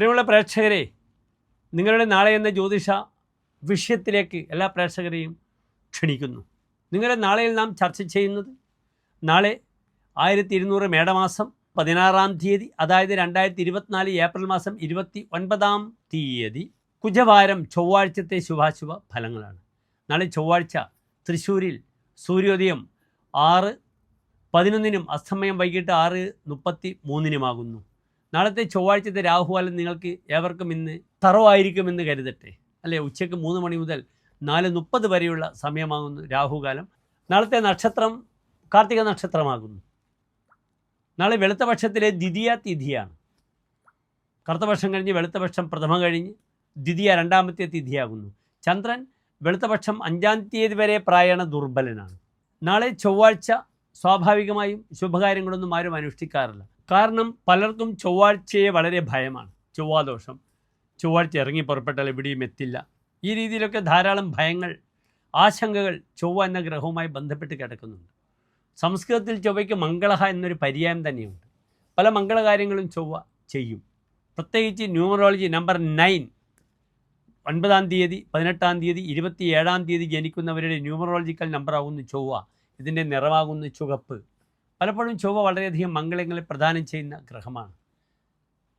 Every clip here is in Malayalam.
പ്രിയമുള്ള പ്രേക്ഷകരെ നിങ്ങളുടെ നാളെ എന്ന ജ്യോതിഷ വിഷയത്തിലേക്ക് എല്ലാ പ്രേക്ഷകരെയും ക്ഷണിക്കുന്നു. നിങ്ങളുടെ നാളെയിൽ നാം ചർച്ച ചെയ്യുന്നത് നാളെ ആയിരത്തി ഇരുന്നൂറ് മേടമാസം പതിനാറാം തീയതി അതായത് രണ്ടായിരത്തി ഇരുപത്തിനാല് ഏപ്രിൽ മാസം ഇരുപത്തി ഒൻപതാം തീയതി കുജവാരം ചൊവ്വാഴ്ചത്തെ ശുഭാശുഭ ഫലങ്ങളാണ്. നാളെ ചൊവ്വാഴ്ച തൃശ്ശൂരിൽ സൂര്യോദയം ആറ് പതിനൊന്നിനും അസ്തമയം വൈകിട്ട് ആറ് മുപ്പത്തി മൂന്നിനുമാകുന്നു നാളത്തെ ചൊവ്വാഴ്ചത്തെ രാഹുകാലം നിങ്ങൾക്ക് ഏവർക്കും ഇന്ന് തറവായിരിക്കുമെന്ന് കരുതട്ടെ. അല്ലേ? ഉച്ചയ്ക്ക് മൂന്ന് മണി മുതൽ നാല് മുപ്പത് വരെയുള്ള സമയമാകുന്നു രാഹുകാലം. നാളത്തെ നക്ഷത്രം കാർത്തിക നക്ഷത്രമാകുന്നു. നാളെ വെളുത്തപക്ഷത്തിലെ ദ്വിതീയ തിഥിയാണ്. കറുത്തപക്ഷം കഴിഞ്ഞ് വെളുത്തപക്ഷം പ്രഥമ കഴിഞ്ഞ് ദ്വിതീയ രണ്ടാമത്തെ തിഥിയാകുന്നു. ചന്ദ്രൻ വെളുത്തപക്ഷം അഞ്ചാം തീയതി വരെ പ്രായണ ദുർബലനാണ്. നാളെ ചൊവ്വാഴ്ച സ്വാഭാവികമായും ശുഭകാര്യങ്ങളൊന്നും ആരും അനുഷ്ഠിക്കാറില്ല. കാരണം പലർക്കും ചൊവ്വാഴ്ചയെ വളരെ ഭയമാണ്. ചൊവ്വാദോഷം. ചൊവ്വാഴ്ച ഇറങ്ങി പുറപ്പെട്ടാൽ എവിടെയും എത്തില്ല. ഈ രീതിയിലൊക്കെ ധാരാളം ഭയങ്ങൾ ആശങ്കകൾ ചൊവ്വ എന്ന ഗ്രഹവുമായി ബന്ധപ്പെട്ട് കിടക്കുന്നുണ്ട്. സംസ്കൃതത്തിൽ ചൊവ്വയ്ക്ക് മംഗളഹ എന്നൊരു പര്യായം തന്നെയുണ്ട്. പല മംഗളകാര്യങ്ങളും ചൊവ്വ ചെയ്യും. പ്രത്യേകിച്ച് ന്യൂമറോളജി നമ്പർ നയൻ ഒൻപതാം തീയതി പതിനെട്ടാം തീയതി ഇരുപത്തി ഏഴാം തീയതി ജനിക്കുന്നവരുടെ ന്യൂമറോളജിക്കൽ നമ്പറാകുന്നു ചൊവ്വ. ഇതിന്റെ നിറമാകുന്നു ചുവപ്പ്. പലപ്പോഴും ചൊവ്വ വളരെയധികം മംഗളങ്ങളെ പ്രദാനം ചെയ്യുന്ന ഗ്രഹമാണ്.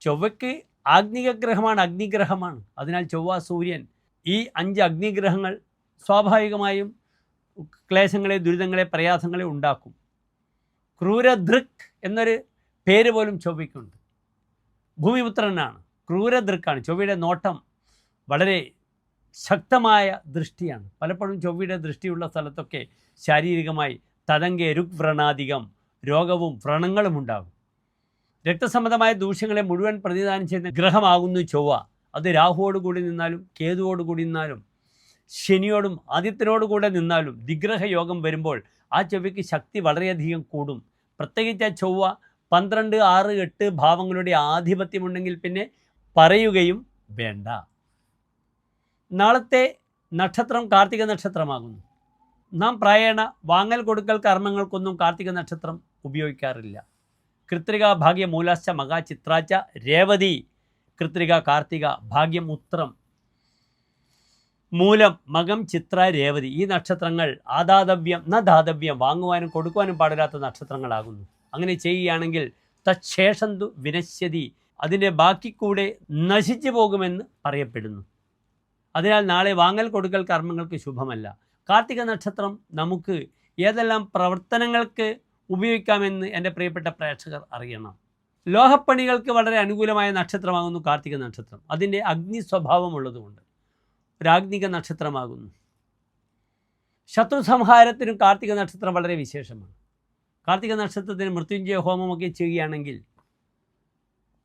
ചൊവ്വയ്ക്ക് ആഗ്നിക ഗ്രഹമാണ് അഗ്നിഗ്രഹമാണ്. അതിനാൽ ചൊവ്വ സൂര്യൻ ഈ അഞ്ച് അഗ്നിഗ്രഹങ്ങൾ സ്വാഭാവികമായും ക്ലേശങ്ങളെ ദുരിതങ്ങളെ പ്രയാസങ്ങളെ ഉണ്ടാക്കും. ക്രൂരദൃക് എന്നൊരു പേര് പോലും ചൊവ്വയ്ക്കുണ്ട്. ഭൂമിപുത്രനാണ്. ക്രൂരദൃക്കാണ്. ചൊവ്വയുടെ നോട്ടം വളരെ ശക്തമായ ദൃഷ്ടിയാണ്. പലപ്പോഴും ചൊവ്വയുടെ ദൃഷ്ടിയുള്ള സ്ഥലത്തൊക്കെ ശാരീരികമായി തതങ്കെ രുഗ്വ്രണാധികം രോഗവും വ്രണങ്ങളും ഉണ്ടാകും. രക്തസംബന്ധമായ ദൂഷ്യങ്ങളെ മുഴുവൻ പ്രതിദാനം ചെയ്യുന്ന ഗ്രഹമാകുന്നു ചൊവ്വ. അത് രാഹുവോട് കൂടി നിന്നാലും കേതുവോട് കൂടി നിന്നാലും ശനിയോടും ആദിത്യനോട് കൂടെ നിന്നാലും ദിഗ്രഹ യോഗം വരുമ്പോൾ ആ ചൊവ്വയ്ക്ക് ശക്തി വളരെയധികം കൂടും. പ്രത്യേകിച്ച് ആ ചൊവ്വ പന്ത്രണ്ട് ആറ് എട്ട് ഭാവങ്ങളുടെ ആധിപത്യമുണ്ടെങ്കിൽ പിന്നെ പറയുകയും വേണ്ട. നാളത്തെ നക്ഷത്രം കാർത്തിക നക്ഷത്രമാകുന്നു. നാം പ്രായണ വാങ്ങൽ കൊടുക്കൽ കർമ്മങ്ങൾക്കൊന്നും കാർത്തിക നക്ഷത്രം ഉപയോഗിക്കാറില്ല. കൃത്രിക ഭാഗ്യ മൂലാശ്ച മകാ ചിത്രാച്ച രേവതി കൃത്രിക കാർത്തിക ഭാഗ്യം ഉത്രം മൂലം മകം ചിത്ര രേവതി. ഈ നക്ഷത്രങ്ങൾ ആദാതവ്യം ന ദാതവ്യം വാങ്ങുവാനും കൊടുക്കുവാനും പാടില്ലാത്ത നക്ഷത്രങ്ങളാകുന്നു. അങ്ങനെ ചെയ്യുകയാണെങ്കിൽ തച്ഛേഷന്തു വിനശ്യതി. അതിന്റെ ബാക്കി കൂടെ നശിച്ചു പോകുമെന്ന് പറയപ്പെടുന്നു. അതിനാൽ നാളെ വാങ്ങൽ കൊടുക്കൽ കർമ്മങ്ങൾക്ക് ശുഭമല്ല. കാർത്തിക നക്ഷത്രം നമുക്ക് ഏതെല്ലാം പ്രവർത്തനങ്ങൾക്ക് ഉപയോഗിക്കാമെന്ന് എന്റെ പ്രിയപ്പെട്ട പ്രേക്ഷകർ അറിയണം. ലോഹപ്പണികൾക്ക് വളരെ അനുകൂലമായ നക്ഷത്രമാകുന്നു കാർത്തിക നക്ഷത്രം. അതിന്റെ അഗ്നി സ്വഭാവമുള്ളതുകൊണ്ട് ഒരാഗ്നിക നക്ഷത്രമാകുന്നു. ശത്രു സംഹാരത്തിനും കാർത്തിക നക്ഷത്രം വളരെ വിശേഷമാണ്. കാർത്തിക നക്ഷത്രത്തിന് മൃത്യുഞ്ജയ ഹോമമൊക്കെ ചെയ്യുകയാണെങ്കിൽ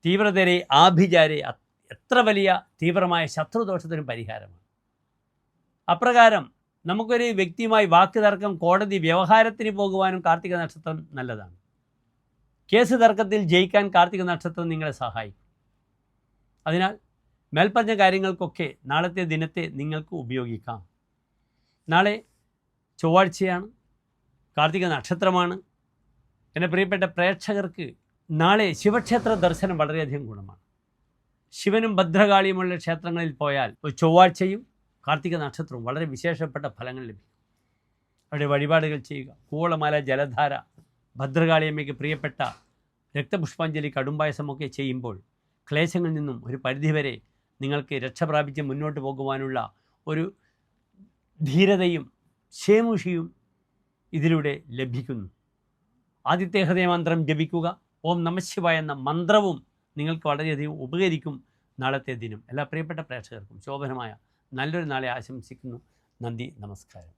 തീവ്രതരെ ആഭിചാരെ എത്ര വലിയ തീവ്രമായ ശത്രുദോഷത്തിനും പരിഹാരമാണ്. അപ്രകാരം നമുക്കൊരു വ്യക്തിയുമായി വാക്ക് തർക്കം കോടതി വ്യവഹാരത്തിന് പോകുവാനും കാർത്തിക നക്ഷത്രം നല്ലതാണ്. കേസ് തർക്കത്തിൽ ജയിക്കാൻ കാർത്തിക നക്ഷത്രം നിങ്ങളെ സഹായിക്കും. അതിനാൽ മേൽപ്പറഞ്ഞ കാര്യങ്ങൾക്കൊക്കെ നാളത്തെ ദിനത്തെ നിങ്ങൾക്ക് ഉപയോഗിക്കാം. നാളെ ചൊവ്വാഴ്ചയാണ് കാർത്തിക നക്ഷത്രമാണ്. എന്റെ പ്രിയപ്പെട്ട പ്രേക്ഷകർക്ക് നാളെ ശിവക്ഷേത്ര ദർശനം വളരെയധികം ഗുണമാണ്. ശിവനും ഭദ്രകാളിയുമുള്ള ക്ഷേത്രങ്ങളിൽ പോയാൽ ചൊവ്വാഴ്ചയും കാർത്തിക നക്ഷത്രവും വളരെ വിശേഷപ്പെട്ട ഫലങ്ങൾ ലഭിക്കും. അവിടെ വഴിപാടുകൾ ചെയ്യുക. കൂവളമാല ജലധാര ഭദ്രകാളിയമ്മയ്ക്ക് പ്രിയപ്പെട്ട രക്തപുഷ്പാഞ്ജലി കടുംപായസമൊക്കെ ചെയ്യുമ്പോൾ ക്ലേശങ്ങളിൽ നിന്നും ഒരു പരിധിവരെ നിങ്ങൾക്ക് രക്ഷ പ്രാപിച്ച് മുന്നോട്ട് പോകുവാനുള്ള ഒരു ധീരതയും ക്ഷേമുഷിയും ഇതിലൂടെ ലഭിക്കുന്നു. ആദിത്യ ഹൃദയമന്ത്രം ജപിക്കുക. ഓം നമശിവായ എന്ന മന്ത്രവും നിങ്ങൾക്ക് വളരെയധികം ഉപകരിക്കും നാളത്തെ ദിനം. എല്ലാ പ്രിയപ്പെട്ട പ്രേക്ഷകർക്കും ശോഭനമായ നല്ലൊരു നാളെ ആശംസിക്കുന്നു. നന്ദി നമസ്കാരം.